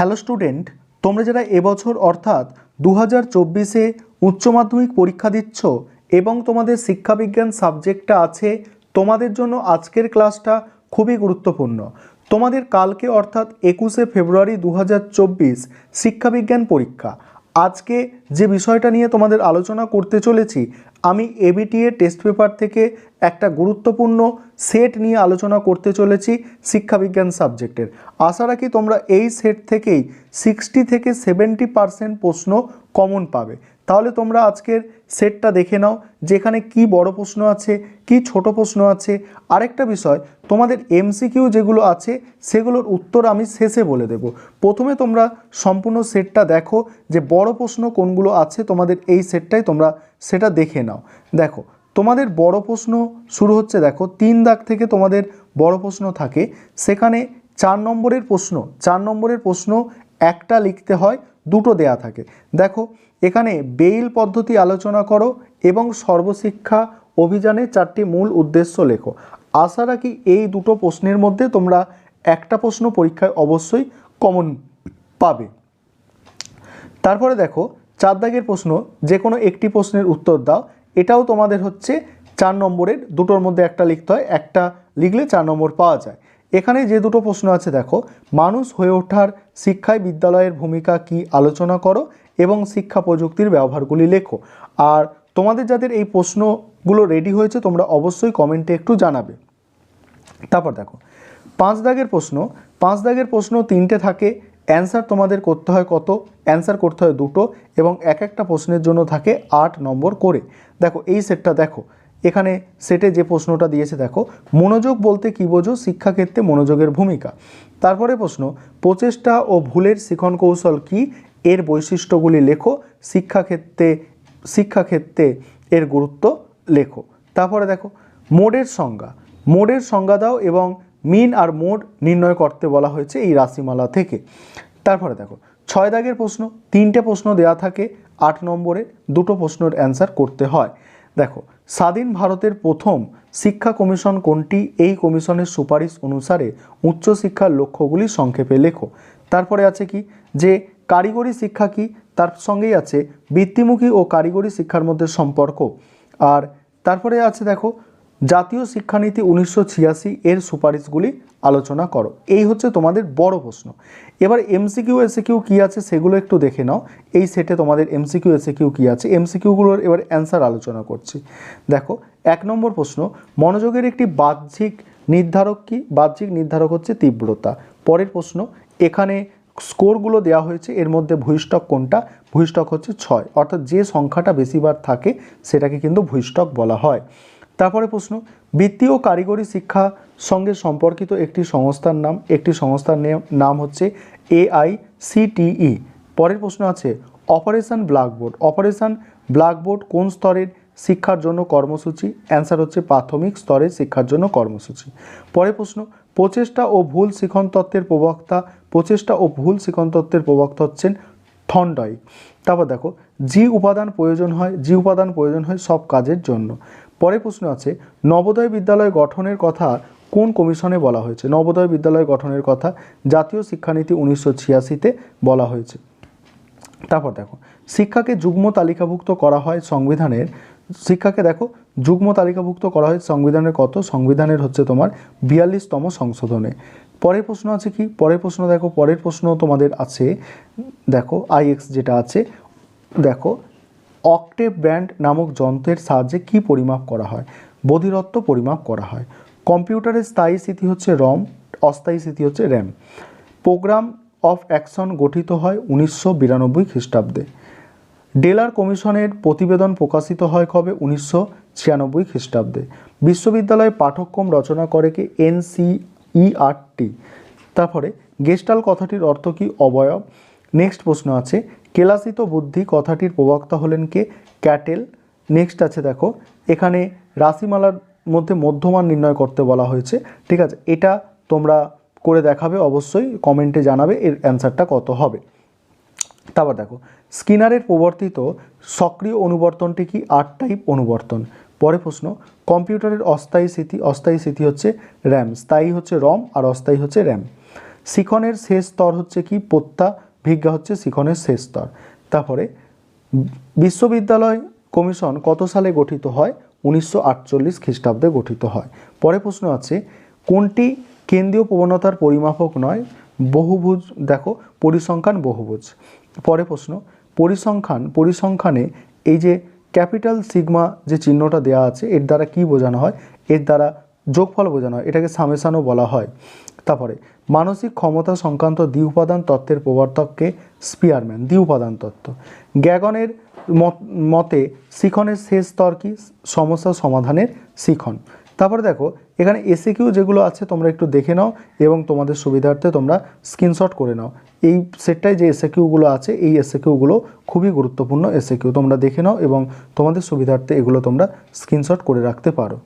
Hello student তোমরা যারা এবছর অর্থাৎ দু হাজার চব্বিশে উচ্চ মাধ্যমিক পরীক্ষা দিচ্ছ এবং তোমাদের শিক্ষাবিজ্ঞান সাবজেক্টটা আছে, তোমাদের জন্য আজকের ক্লাসটা খুবই গুরুত্বপূর্ণ। তোমাদের কালকে অর্থাৎ একুশে ফেব্রুয়ারি দু হাজার চব্বিশ শিক্ষাবিজ্ঞান পরীক্ষা। আজকে যে বিষয়টা নিয়ে তোমাদের আলোচনা করতে চলেছি, আমি এবিটিএ টেস্ট পেপার থেকে একটা গুরুত্বপূর্ণ সেট নিয়ে আলোচনা করতে চলেছি শিক্ষাবিজ্ঞান সাবজেক্টের আশা রাখি তোমরা এই সেট থেকেই সিক্সটি থেকে সেভেন্টি পারসেন্ট প্রশ্ন কমন পাবে। তাহলে তোমরা আজকের সেটটা দেখে নাও, যেখানে কি বড় প্রশ্ন আছে, কি ছোট প্রশ্ন আছে। আরেকটা বিষয়, তোমাদের এমসিকিউ যেগুলো আছে, সেগুলোর উত্তর আমি শেষে বলে দেব। প্রথমে তোমরা সম্পূর্ণ সেটটা দেখো যে বড় প্রশ্ন কোনগুলো আছে, তোমাদের এই সেটটাই তোমরা সেটা দেখে নাও। দেখো, তোমাদের বড় প্রশ্ন শুরু হচ্ছে, দেখো, তিন দাগ থেকে তোমাদের বড় প্রশ্ন থাকে। সেখানে চার নম্বরের প্রশ্ন, চার নম্বরের প্রশ্ন একটা লিখতে হয় দুটো দেয়া থাকে। দেখো, এখানে বেইল পদ্ধতি আলোচনা করো এবং সর্বশিক্ষা অভিযানে চারটি মূল উদ্দেশ্য লেখো। আশা রাখি এই দুটো প্রশ্নের মধ্যে তোমরা একটা প্রশ্ন পরীক্ষায় অবশ্যই কমন পাবে। তারপরে দেখো চার দাগের প্রশ্ন যে কোনো একটি প্রশ্নের উত্তর দাও। এটাও তোমাদের হচ্ছে চার নম্বরের, দুটোর মধ্যে একটা লিখতে হয়, একটা লিখলে চার নম্বর পাওয়া যায়। এখানে যে দুটো প্রশ্ন আছে, দেখো, মানুষ হয়ে ওঠার শিক্ষায় বিদ্যালয়ের ভূমিকা কি আলোচনা করো এবং শিক্ষা প্রযুক্তির ব্যবহারগুলি লেখো। আর তোমাদের যাদের এই প্রশ্নগুলো রেডি হয়েছে, তোমরা অবশ্যই কমেন্টে একটু জানাবে। তারপর দেখো, পাঁচ দাগের প্রশ্ন, পাঁচ দাগের প্রশ্ন তিনটে থাকে অ্যান্সার তোমাদের করতে হয় কত? অ্যান্সার করতে হয় দুটো এবং এক একটা প্রশ্নের জন্য থাকে আট নম্বর করে। দেখো, এই সেটটা দেখো এখানে সেটে যে প্রশ্নটা দিয়েছে, দেখো, মনোযোগ বলতে কী বোঝো? শিক্ষাক্ষেত্রে মনোযোগের ভূমিকা। তারপরে প্রশ্ন, প্রচেষ্টা ও ভুলের শিখন কৌশল কি? এর বৈশিষ্ট্যগুলি লেখো, শিক্ষাক্ষেত্রে শিক্ষাক্ষেত্রে এর গুরুত্ব লেখো। তারপরে দেখো, মোডের সংজ্ঞা। মোডের সংজ্ঞা দাও এবং মিন আর মোড নির্ণয় করতে বলা হয়েছে এই রাশিমালা থেকে। তারপরে দেখো, ছয় দাগের প্রশ্ন, তিনটে প্রশ্ন দেওয়া থাকে, আট নম্বরে দুটো প্রশ্নের অ্যান্সার করতে হয়। দেখো স্বাধীন ভারতের প্রথম শিক্ষা কমিশন কোনটি? এই কমিশনের সুপারিশ অনুসারে উচ্চশিক্ষার লক্ষ্যগুলি সংক্ষেপে লেখো। তারপরে আছে কি? যে কারিগরি শিক্ষা কি? তার সঙ্গেই আছে বৃত্তিমুখী ও কারিগরি শিক্ষার মধ্যে সম্পর্ক। আর তারপরে আছে দেখো, জাতীয় শিক্ষানীতি উনিশশো ছিয়াশি এর সুপারিশগুলি আলোচনা করো। এই হচ্ছে তোমাদের বড় প্রশ্ন। এবার এমসিকিউ এসিকিউ কী আছে সেগুলো একটু দেখে নাও। এই সেটে তোমাদের এমসিকিউ এসিকিউ কী আছে? এমসিকিউগুলোর এবার অ্যান্সার আলোচনা করছি। দেখো, এক নম্বর প্রশ্ন, মনোযোগের একটি বাহ্যিক নির্ধারক কি? বাহ্যিক নির্ধারক হচ্ছে তীব্রতা। পরের প্রশ্ন, এখানে স্কোরগুলো দেওয়া হয়েছে, এর মধ্যে ভূইষ্ঠক কোনটা? ভূইষ্ঠক হচ্ছে ছয়। অর্থাৎ যে সংখ্যাটা বেশিবার থাকে, সেটাকে কিন্তু ভূইষ্ঠক বলা হয়। তারপরে প্রশ্ন বৃত্তি ও কারিগরি শিক্ষা সঙ্গে সম্পর্কিত একটি সংস্থার নাম, একটি সংস্থার নাম হচ্ছে এআইসিটিই। পরের প্রশ্ন আছে, অপারেশন ব্ল্যাকবোর্ড, অপারেশান ব্ল্যাকবোর্ড কোন স্তরের শিক্ষার জন্য কর্মসূচি? অ্যান্সার হচ্ছে প্রাথমিক স্তরের শিক্ষার জন্য কর্মসূচি। পরের প্রশ্ন, প্রচেষ্টা ও ভুল শিখন তত্ত্বের প্রবক্তা, প্রচেষ্টা ও ভুল শিখন তত্ত্বের প্রবক্তা হচ্ছেন থন্ডয় তারপর দেখো জি উপাদান প্রয়োজন হয় জি উপাদান প্রয়োজন হয় সব কাজের জন্য। পরে প্রশ্ন আছে, নবোদয় বিদ্যালয় গঠনের কথা কোন কমিশনে বলা হয়েছে? নবোদয় বিদ্যালয় গঠনের কথা জাতীয় শিক্ষানীতি উনিশশো ছিয়াশিতে বলা হয়েছে। তারপর দেখো, শিক্ষাকে যুগ্ম তালিকাভুক্ত করা হয় সংবিধানের, শিক্ষাকে দেখো, যুগ্ম তালিকাভুক্ত করা হয় সংবিধানের কত? সংবিধানের হচ্ছে তোমার বিয়াল্লিশতম সংশোধনে। পরের প্রশ্ন আছে কি? পরের প্রশ্ন দেখো, পরের প্রশ্ন তোমাদের আছে, দেখো আইএক্স যেটা আছে, দেখো অক্টেভ ব্যান্ড নামক যন্ত্রের সাহায্যে কি পরিমাপ করা হয়? বধিরত্ব পরিমাপ করা হয়। কম্পিউটারের স্থায়ী স্মৃতি হচ্ছে রম, অস্থায়ী স্মৃতি হচ্ছে র্যাম। প্রোগ্রাম অফ অ্যাকশন গঠিত হয় উনিশশো বিরানব্বই খ্রিস্টাব্দে। ডেলার কমিশনের প্রতিবেদন প্রকাশিত হয় কবে? উনিশশো ছিয়ানব্বই খ্রিস্টাব্দে। বিশ্ববিদ্যালয়ে পাঠ্যক্রম রচনা করে কি? এনসিইআরটি তারপরে গেস্টাল কথাটির অর্থ কি? অবয়ব। নেক্সট প্রশ্ন আছে। কেলাসিত বুদ্ধি কথাটির প্রবক্তা হলেন কে? ক্যাটেল। নেক্সট আছে দেখো। এখানে রাশিমালার মধ্যে মধ্যমান নির্ণয় করতে বলা হয়েছে। ঠিক আছে? এটা তোমরা করে দেখাবে, অবশ্যই কমেন্টে জানাবে, এর অ্যান্সারটা কত হবে। তারপর দেখো, স্কিনারের প্রবর্তিত সক্রিয় অনুবর্তনটি কি? আট টাইপ অনুবর্তন। পরে প্রশ্ন, কম্পিউটারের অস্থায়ী স্মৃতি অস্থায়ী স্মৃতি হচ্ছে র্যাম স্থায়ী হচ্ছে রম আর অস্থায়ী হচ্ছে র্যাম শিখনের শেষ স্তর হচ্ছে কি? পত্তা ভিজ্ঞা হচ্ছে শিখনের শেষ স্তর। তারপরে বিশ্ববিদ্যালয় কমিশন কত সালে গঠিত হয়? উনিশশো আটচল্লিশ খ্রিস্টাব্দে গঠিত হয়। পরে প্রশ্ন আছে, কোনটি কেন্দ্রীয় প্রবণতার পরিমাপক নয়? বহুভুজ, দেখো, পরিসংখ্যান বহুভুজ। পরে প্রশ্ন, পরিসংখ্যান, পরিসংখ্যানে এই যে ক্যাপিটাল সিগমা যে চিহ্নটা দেওয়া আছে, এর দ্বারা কি বোঝানো হয়? এর দ্বারা যোগফল বোঝানো হয়। এটাকে সামেশানও বলা হয়। তারপরে, মানসিক ক্ষমতা সংক্রান্ত দ্বি উপাদান তত্ত্বের প্রবর্তককে স্পিয়ারম্যান দ্বি উপাদান তত্ত্ব। গ্যাগনের মত- শিখনের শেষ স্তর কি? সমস্যা সমাধানের শিখন। তারপরে দেখো, এখানে এসে কিউ যেগুলো আছে তোমরা একটু দেখে নাও এবং তোমাদের সুবিধার্থে তোমরা স্ক্রিনশট করে নাও। এই সেটটায় যে এসে কিউগুলো আছে, এই এসে কিউগুলো খুবই গুরুত্বপূর্ণ এসে কিউ তোমরা দেখে নাও এবং তোমাদের সুবিধার্থে এগুলো তোমরা স্ক্রিনশট করে রাখতে পারো।